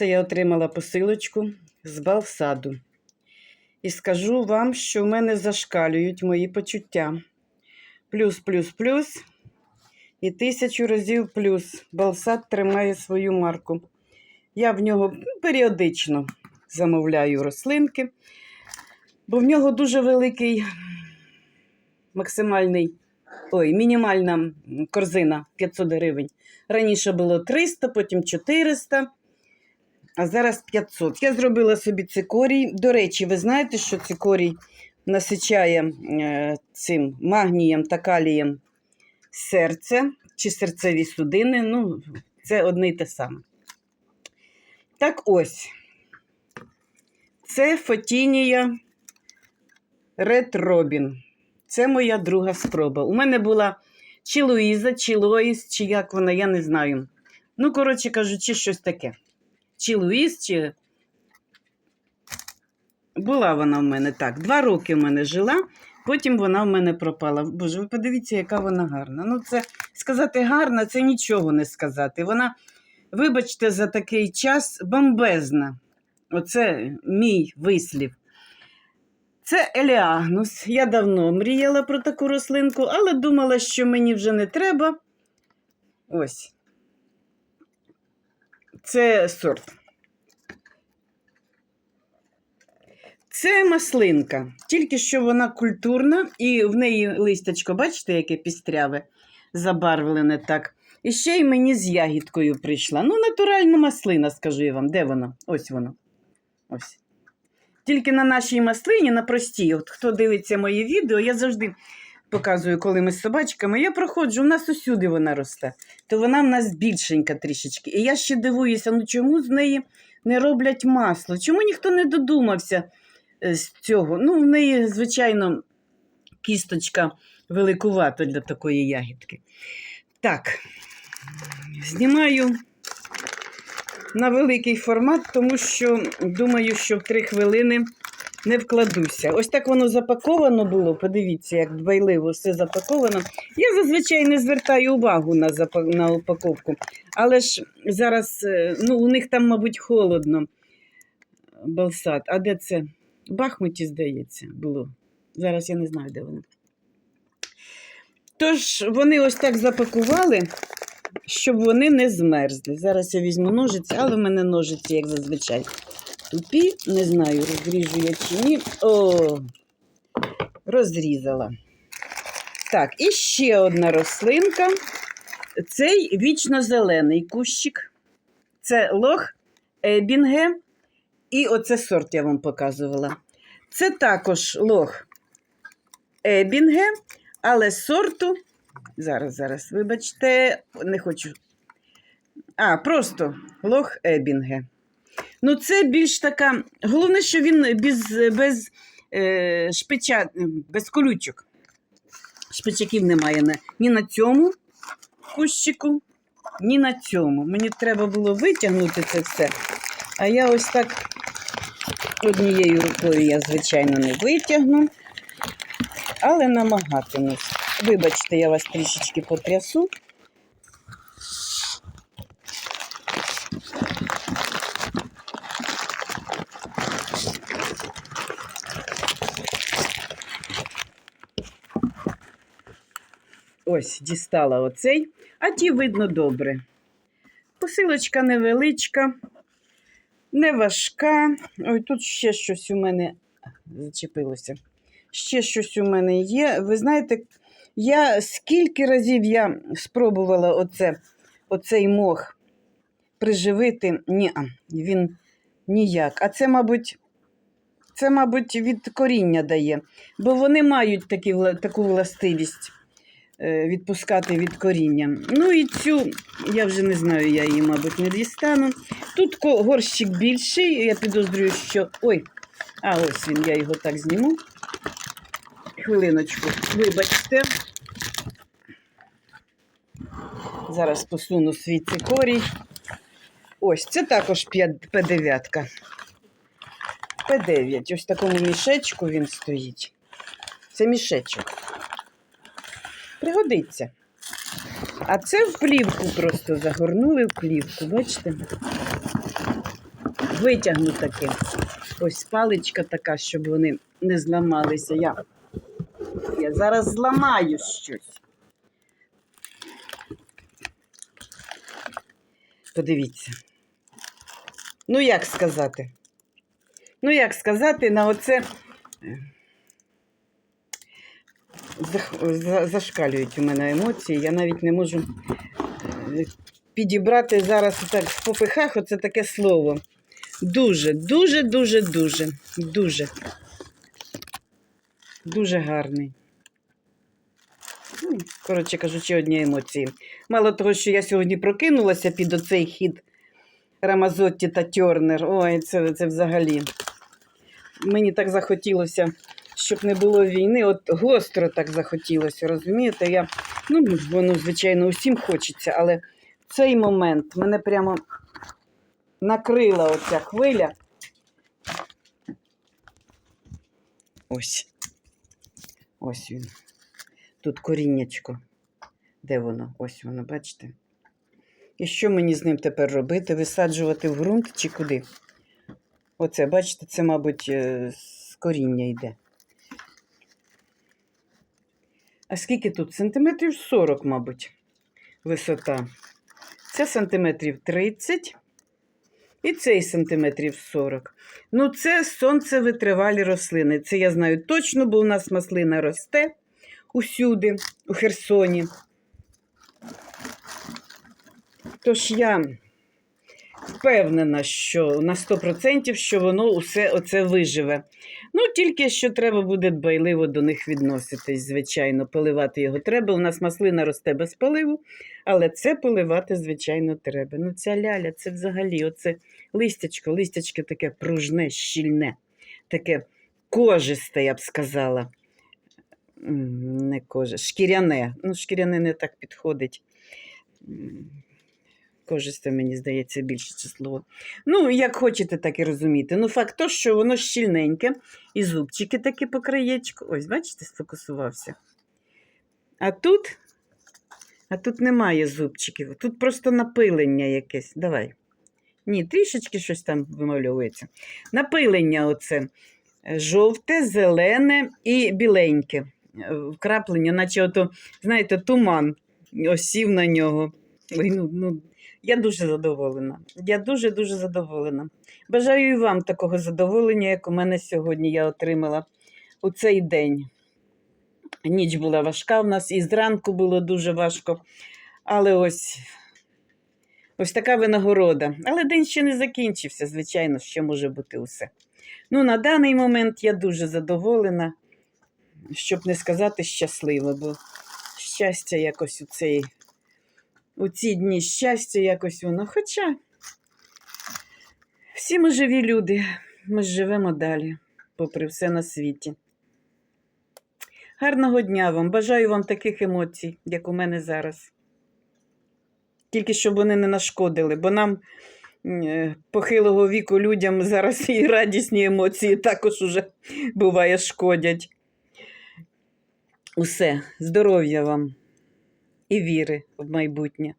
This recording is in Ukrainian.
Це я отримала посилочку з Балсаду. І скажу вам, що в мене зашкалюють мої почуття. Плюс, плюс, плюс. І тисячу разів плюс. Балсад тримає свою марку. Я в нього ну, періодично замовляю рослинки, бо в нього дуже великий максимальний, ой, мінімальна корзина 500 гривень. Раніше було 300, потім 400, а зараз 500. Я зробила собі цикорій. До речі, ви знаєте, що цикорій насичає е, цим магнієм та калієм серце чи серцеві судини. Ну, це одне й те саме. Так ось. Це Фотінія Ред Робін. Це моя друга спроба. У мене була чи Луїза, чи Лоїс, чи як вона, я не знаю. Ну, коротше кажучи, щось таке. Чи Луїс, чи. Була вона в мене так. Два роки в мене жила, потім вона в мене пропала. Боже, ви подивіться, яка вона гарна. Ну, це сказати гарна, це нічого не сказати. Вона, вибачте, за такий час бомбезна. Оце мій вислів. Це еліагнус. Я давно мріяла про таку рослинку, але думала, що мені вже не треба. Ось. Це сорт. Це маслинка. Тільки що вона культурна, і в неї листячко, бачите, яке пістряве, забарвлене так. І ще й мені з ягідкою прийшла. Ну, натуральна маслина, скажу я вам. Де вона? Ось воно. Ось. Тільки на нашій маслині, на простій, от хто дивиться мої відео, я завжди показую, коли ми з собачками. Я проходжу, у нас усюди вона росте, то вона в нас більшенька трішечки. І я ще дивуюся, ну чому з неї не роблять масло? Чому ніхто не додумався е, з цього? Ну, в неї, звичайно, кісточка великувата для такої ягідки. Так, знімаю на великий формат, тому що думаю, що в три хвилини не вкладуся. Ось так воно запаковано було. Подивіться, як дбайливо все запаковано. Я зазвичай не звертаю увагу на, запа- на упаковку, але ж зараз е, ну, у них там, мабуть, холодно. Балсад. А де це? В Бахмуті, здається, було. Зараз я не знаю, де воно. Тож вони ось так запакували щоб вони не змерзли. Зараз я візьму ножиці, але в мене ножиці, як зазвичай. Тупі, не знаю, розріжу я чи ні. О, розрізала. Так, і ще одна рослинка. Цей вічно-зелений кущик. Це лох Ебінге. І оце сорт я вам показувала. Це також лох Ебінге, але сорту Зараз, зараз, вибачте, не хочу. А, просто лох Ебінге. Ну, це більш така. Головне, що він без без е, шпича, без колючок. Шпичаків немає ні на цьому кущику, ні на цьому. Мені треба було витягнути це все. А я ось так однією рукою я, звичайно, не витягну, але намагатимусь. Вибачте, я вас трішечки потрясу. Ось, дістала оцей, а ті видно добре. Посилочка невеличка, не важка. Ой, тут ще щось у мене зачепилося. Ще щось у мене є. Ви знаєте, я скільки разів я спробувала оце, оцей мох приживити, ні, він ніяк. А це, мабуть, це, мабуть, від коріння дає, бо вони мають такі, таку властивість відпускати від коріння. Ну і цю, я вже не знаю, я її, мабуть, не дістану. Тут горщик більший, я підозрюю, що. Ой, а ось він, я його так зніму. Хвилиночку, вибачте. Зараз посуну свій цикорій. Ось, це також П9. П9. Ось в такому мішечку він стоїть. Це мішечок. Пригодиться. А це в плівку просто загорнули в плівку, бачите? витягну таки. Ось паличка така, щоб вони не зламалися. Я, я зараз зламаю щось. Подивіться. Ну, як сказати? Ну, як сказати, на оце зашкалюють у мене емоції. Я навіть не можу е, підібрати зараз так в попихах оце таке слово. Дуже, дуже, дуже, дуже, дуже. Дуже гарний. Ну, Коротше кажучи, одні емоції. Мало того, що я сьогодні прокинулася під оцей хід Рамазотті та Тьорнер. Ой, це, це взагалі. Мені так захотілося, щоб не було війни. От гостро так захотілося, розумієте? Я, ну, воно, звичайно, усім хочеться, але цей момент мене прямо накрила оця хвиля. Ось. Ось він. Тут коріннячко. Де воно? Ось воно, бачите? І що мені з ним тепер робити? Висаджувати в ґрунт чи куди? Оце, бачите, це, мабуть, е, з коріння йде. А скільки тут? Сантиметрів 40, мабуть, висота. Це сантиметрів 30. І цей сантиметрів 40. Ну, це сонцевитривалі рослини. Це я знаю точно, бо у нас маслина росте усюди, у Херсоні. Тож я впевнена, що на 100% що воно усе оце виживе. Ну, тільки що треба буде дбайливо до них відноситись, звичайно, поливати його треба. У нас маслина росте без поливу, але це поливати, звичайно, треба. Ну, ця ляля, це взагалі оце листячко, листячко таке пружне, щільне, таке кожисте, я б сказала. Не коже, шкіряне. Ну, шкіряне не так підходить. М, Кожисте, мені здається, більше це слово. Ну, як хочете, так і розуміти. Ну, факт то, що воно щільненьке, і зубчики такі по краєчку. Ось, бачите, сфокусувався. А тут, а тут немає зубчиків, тут просто напилення якесь. Давай. Ні, трішечки щось там вимальовується. Напилення оце. Жовте, зелене і біленьке. Вкраплення, наче ото, знаєте, туман осів на нього. Ой, ну, ну, я дуже задоволена. Я дуже-дуже задоволена. Бажаю і вам такого задоволення, як у мене сьогодні я отримала у цей день. Ніч була важка в нас, і зранку було дуже важко. Але ось, ось така винагорода. Але день ще не закінчився, звичайно, ще може бути усе. Ну, на даний момент я дуже задоволена, щоб не сказати щаслива, бо щастя якось у цей у ці дні щастя якось воно. Хоча всі ми живі люди, ми живемо далі, попри все на світі. Гарного дня вам! Бажаю вам таких емоцій, як у мене зараз. Тільки щоб вони не нашкодили, бо нам е, похилого віку людям зараз і радісні емоції також уже буває шкодять. Усе, здоров'я вам і віри в майбутнє.